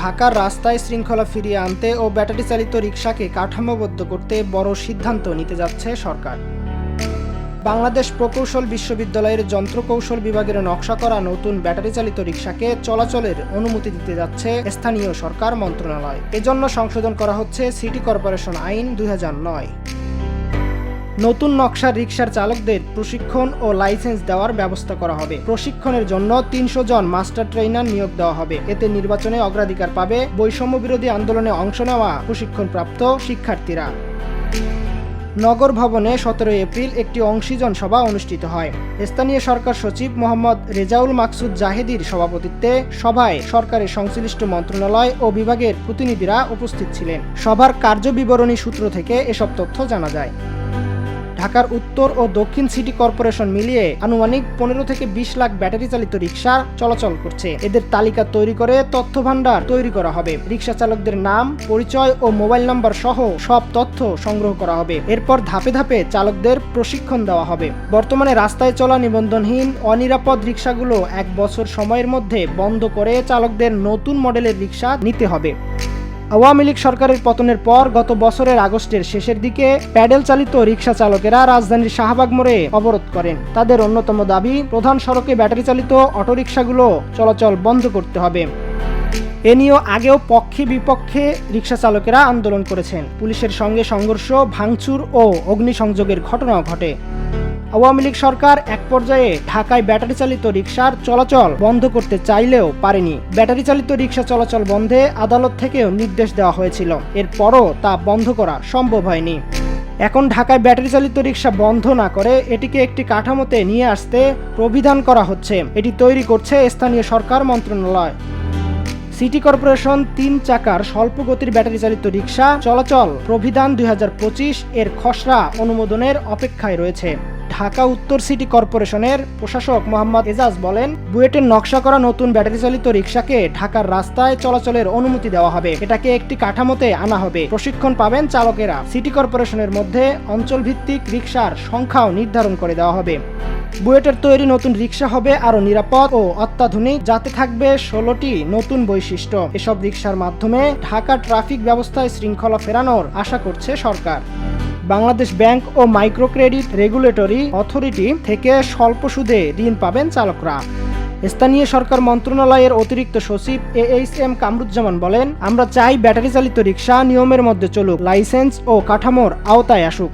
ঢাকার রাস্তায় শৃঙ্খলা ফিরিয়ে আনতে ও ব্যাটারি চালিত রিকশাকে কাঠামোবদ্ধ করতে বড় সিদ্ধান্ত নিতে যাচ্ছে সরকার। বাংলাদেশ প্রকৌশল বিশ্ববিদ্যালয়ের যন্ত্রকৌশল বিভাগের নকশা করা নতুন ব্যাটারি চালিত রিকশাকে চলাচলের অনুমতি দিতে যাচ্ছে স্থানীয় সরকার মন্ত্রণালয়। এজন্য সংশোধন করা হচ্ছে সিটি কর্পোরেশন আইন দু হাজার নয়। নতুন নকশার রিকশার চালকদের প্রশিক্ষণ ও লাইসেন্স দেওয়ার ব্যবস্থা করা হবে। প্রশিক্ষণের জন্য তিনশো জন মাস্টার ট্রেনার নিয়োগ দেওয়া হবে। এতে নির্বাচনে অগ্রাধিকার পাবে বৈষম্য বিরোধী আন্দোলনে অংশ নেওয়া প্রশিক্ষণপ্রাপ্ত শিক্ষার্থীরা। নগর ভবনে সতেরোই এপ্রিল একটি অংশীজন সভা অনুষ্ঠিত হয়। স্থানীয় সরকার সচিব মোহাম্মদ রেজাউল মাকসুদ জাহেদির সভাপতিত্বে সভায় সরকারের সংশ্লিষ্ট মন্ত্রণালয় ও বিভাগের প্রতিনিধিরা উপস্থিত ছিলেন। সভার কার্যবিবরণী সূত্র থেকে এসব তথ্য জানা যায়। ঢাকার উত্তর ও দক্ষিণ সিটি কর্পোরেশন মিলিয়ে আনুমানিক পনেরো থেকে বিশ লাখ ব্যাটারি চালিত রিক্সা চলাচল করছে। এদের তালিকা তৈরি করে তথ্য ভান্ডার তৈরি করা হবে। রিক্সা চালকদের নাম, পরিচয় ও মোবাইল নাম্বার সহ সব তথ্য সংগ্রহ করা হবে। এরপর ধাপে ধাপে চালকদের প্রশিক্ষণ দেওয়া হবে। বর্তমানে রাস্তায় চলা নিবন্ধনহীন, অনিরাপদ রিক্সাগুলো এক বছর সময়ের মধ্যে বন্ধ করে চালকদের নতুন মডেলের রিক্সা নিতে হবে। আওয়ামী লীগ সরকারের পতনের পর গত বছরের আগস্টের শেষের দিকে প্যাডেল চালিত রিক্সা চালকেরা রাজধানীর শাহবাগ মোড়ে অবরোধ করেন। তাদের অন্যতম দাবি, প্রধান সড়কে ব্যাটারি চালিত অটোরিকশাগুলো চলাচল বন্ধ করতে হবে। এ নিয়েও আগেও পক্ষে বিপক্ষে রিক্সা চালকেরা আন্দোলন করেছেন। পুলিশের সঙ্গে সংঘর্ষ, ভাঙচুর ও অগ্নিসংযোগের ঘটনাও ঘটে। আওয়ামী লীগ সরকার এক পর্যায়ে ঢাকায় ব্যাটারি চালিত রিক্সার চলাচল বন্ধ করতে চাইলেও পারেনি। ব্যাটারি চালিত রিক্সা চলাচল বন্ধে আদালত থেকেও নির্দেশ দেওয়া হয়েছিল। এরপরও তা বন্ধ করা সম্ভব হয়নি। এখন ঢাকায় ব্যাটারি চালিত রিক্সা বন্ধ না করে এটিকে একটি কাঠামোতে নিয়ে আসতে প্রবিধান করা হচ্ছে। এটি তৈরি করছে স্থানীয় সরকার মন্ত্রণালয়। সিটি কর্পোরেশন তিন চাকার স্বল্প গতির ব্যাটারি চালিত রিক্সা চলাচল প্রবিধান দুই হাজার পঁচিশ এর খসড়া অনুমোদনের অপেক্ষায় রয়েছে। ঢাকা উত্তর সিটি কর্পোরেশনের প্রশাসক মোহাম্মদ এজাজ বলেন, বুয়েটের নকশা করা নতুন ব্যাটারি চালিত রিক্সাকে ঢাকার রাস্তায় চলাচলের অনুমতি দেওয়া হবে। এটাকে একটি কাঠামোতে আনা হবে। প্রশিক্ষণ পাবেন চালকেরা। সিটি কর্পোরেশনের মধ্যে অঞ্চল ভিত্তিক রিক্সার সংখ্যাও নির্ধারণ করে দেওয়া হবে। বুয়েটের তৈরি নতুন রিক্সা হবে আরও নিরাপদ ও অত্যাধুনিক, যাতে থাকবে ষোলোটি নতুন বৈশিষ্ট্য। এসব রিক্সার মাধ্যমে ঢাকা ট্রাফিক ব্যবস্থায় শৃঙ্খলা ফেরানোর আশা করছে সরকার। বাংলাদেশ ব্যাংক ও মাইক্রো ক্রেডিট রেগুলেটরি অথরিটি থেকে স্বল্প সুদে ঋণ পাবেন চালকরা। স্থানীয় সরকার মন্ত্রণালয়ের অতিরিক্ত সচিব এ এইচ এম কামরুজ্জামান বলেন, আমরা চাই ব্যাটারি চালিত রিক্সা নিয়মের মধ্যে চলুক, লাইসেন্স ও কাঠামোর আওতায় আসুক।